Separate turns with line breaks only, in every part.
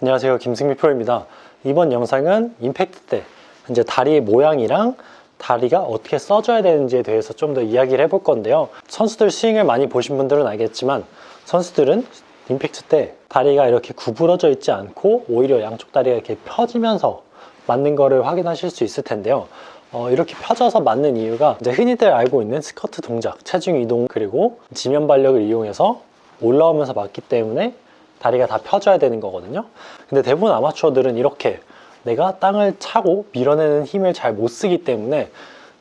안녕하세요. 김승미 프로입니다. 이번 영상은 임팩트 때 이제 다리의 모양이랑 다리가 어떻게 써줘야 되는지에 대해서 좀 더 이야기를 해볼 건데요. 선수들 스윙을 많이 보신 분들은 알겠지만 선수들은 임팩트 때 다리가 이렇게 구부러져 있지 않고 오히려 양쪽 다리가 이렇게 펴지면서 맞는 거를 확인하실 수 있을 텐데요. 어, 이렇게 펴져서 맞는 이유가 이제 흔히들 알고 있는 스커트 동작, 체중 이동 그리고 지면 발력을 이용해서 올라오면서 맞기 때문에 다리가 다 펴져야 되는 거거든요. 근데 대부분 아마추어들은 이렇게 내가 땅을 차고 밀어내는 힘을 잘 못 쓰기 때문에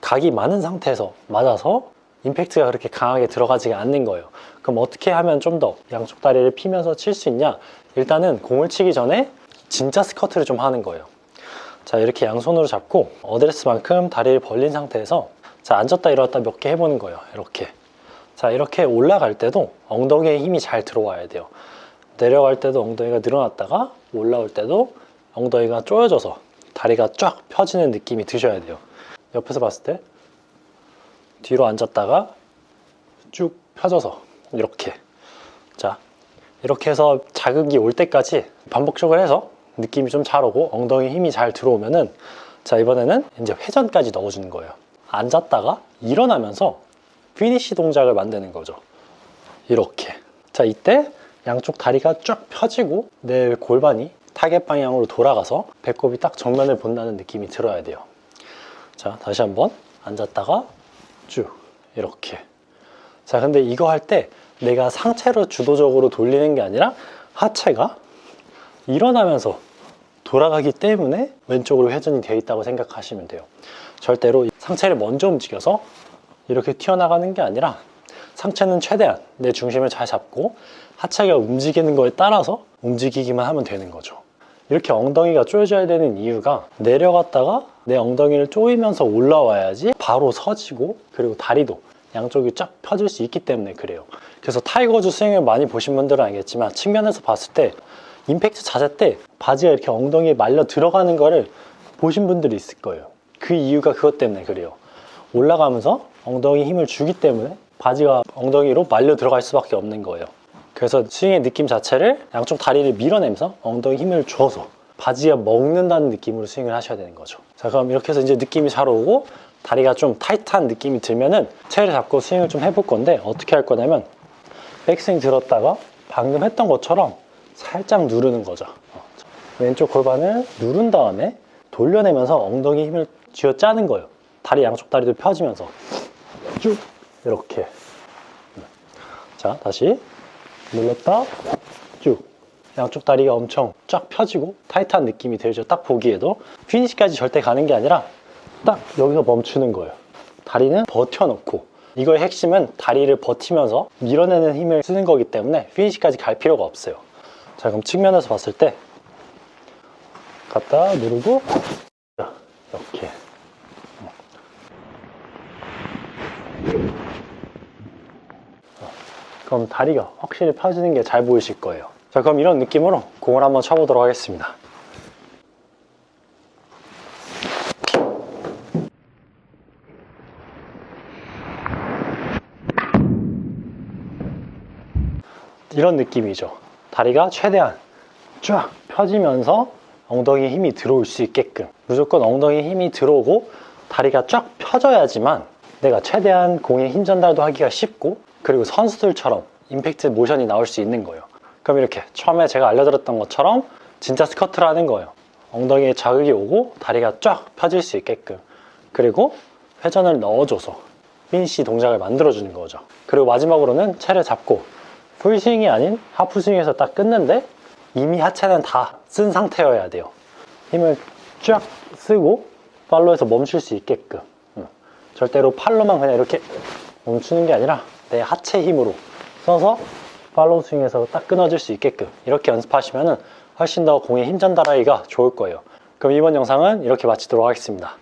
각이 많은 상태에서 맞아서 임팩트가 그렇게 강하게 들어가지가 않는 거예요. 그럼 어떻게 하면 좀 더 양쪽 다리를 피면서 칠 수 있냐? 일단은 공을 치기 전에 진짜 스커트를 좀 하는 거예요. 자 이렇게 양손으로 잡고 어드레스만큼 다리를 벌린 상태에서 자 앉았다 일어났다 몇 개 해보는 거예요 이렇게 자 이렇게 올라갈 때도 엉덩이에 힘이 잘 들어와야 돼요 내려갈 때도 엉덩이가 늘어났다가 올라올 때도 엉덩이가 쪼여져서 다리가 쫙 펴지는 느낌이 드셔야 돼요. 옆에서 봤을 때 뒤로 앉았다가 쭉 펴져서 이렇게. 자 이렇게 해서 자극이 올 때까지 반복적으로 해서 느낌이 좀 잘 오고 엉덩이 힘이 잘 들어오면은 자 이번에는 이제 회전까지 넣어주는 거예요. 앉았다가 일어나면서 피니시 동작을 만드는 거죠. 이렇게. 자 이때 양쪽 다리가 쫙 펴지고 내 골반이 타겟 방향으로 돌아가서 배꼽이 딱 정면을 본다는 느낌이 들어야 돼요 자 다시 한번 앉았다가 쭉 이렇게 자 근데 이거 할 때 내가 상체로 주도적으로 돌리는 게 아니라 하체가 일어나면서 돌아가기 때문에 왼쪽으로 회전이 되어 있다고 생각하시면 돼요. 절대로 상체를 먼저 움직여서 이렇게 튀어나가는 게 아니라 상체는 최대한 내 중심을 잘 잡고 하체가 움직이는 거에 따라서 움직이기만 하면 되는 거죠. 이렇게 엉덩이가 쪼여져야 되는 이유가 내려갔다가 내 엉덩이를 조이면서 올라와야지 바로 서지고 그리고 다리도 양쪽이 쫙 펴질 수 있기 때문에 그래요. 그래서 타이거즈 스윙을 많이 보신 분들은 알겠지만 측면에서 봤을 때 임팩트 자세 때 바지가 이렇게 엉덩이에 말려 들어가는 거를 보신 분들이 있을 거예요. 그 이유가 그것 때문에 그래요. 올라가면서 엉덩이 힘을 주기 때문에 바지가 엉덩이로 말려 들어갈 수밖에 없는 거예요. 그래서 스윙의 느낌 자체를 양쪽 다리를 밀어내면서 엉덩이 힘을 줘서 바지가 먹는다는 느낌으로 스윙을 하셔야 되는 거죠. 자, 그럼 이렇게 해서 이제 느낌이 잘 오고 다리가 좀 타이트한 느낌이 들면은 체를 잡고 스윙을 좀 해볼 건데 어떻게 할 거냐면 백스윙 들었다가 방금 했던 것처럼 살짝 누르는 거죠. 어, 왼쪽 골반을 누른 다음에 돌려내면서 엉덩이 힘을 쥐어 짜는 거예요. 다리 양쪽 다리도 펴지면서 쭉 이렇게. 자 다시 눌렀다 쭉. 양쪽 다리가 엄청 쫙 펴지고 타이트한 느낌이 들죠. 딱 보기에도 피니시까지 절대 가는 게 아니라 딱 여기서 멈추는 거예요. 다리는 버텨놓고 이거의 핵심은 다리를 버티면서 밀어내는 힘을 쓰는 거기 때문에 피니시까지 갈 필요가 없어요. 자 그럼 측면에서 봤을 때 갖다 누르고 이렇게 어, 그럼 다리가 확실히 펴지는 게 잘 보이실 거예요. 자 그럼 이런 느낌으로 공을 한번 쳐보도록 하겠습니다. 이런 느낌이죠. 다리가 최대한 쫙 펴지면서 엉덩이에 힘이 들어올 수 있게끔. 무조건 엉덩이에 힘이 들어오고 다리가 쫙 펴져야지만 내가 최대한 공에 힘 전달도 하기가 쉽고 그리고 선수들처럼 임팩트 모션이 나올 수 있는 거예요. 그럼 이렇게 처음에 제가 알려드렸던 것처럼 진짜 스커트를 하는 거예요. 엉덩이에 자극이 오고 다리가 쫙 펴질 수 있게끔. 그리고 회전을 넣어줘서 피니시 동작을 만들어주는 거죠. 그리고 마지막으로는 채를 잡고 풀스윙이 아닌 하프스윙에서 딱 끊는데 이미 하체는 다 쓴 상태여야 돼요. 힘을 쫙 쓰고 팔로에서 멈출 수 있게끔. 음. 절대로 팔로만 그냥 이렇게 멈추는 게 아니라 내 하체 힘으로 써서 팔로우 스윙에서 딱 끊어질 수 있게끔 이렇게 연습하시면 훨씬 더 공에 힘 전달하기가 좋을 거예요. 그럼 이번 영상은 이렇게 마치도록 하겠습니다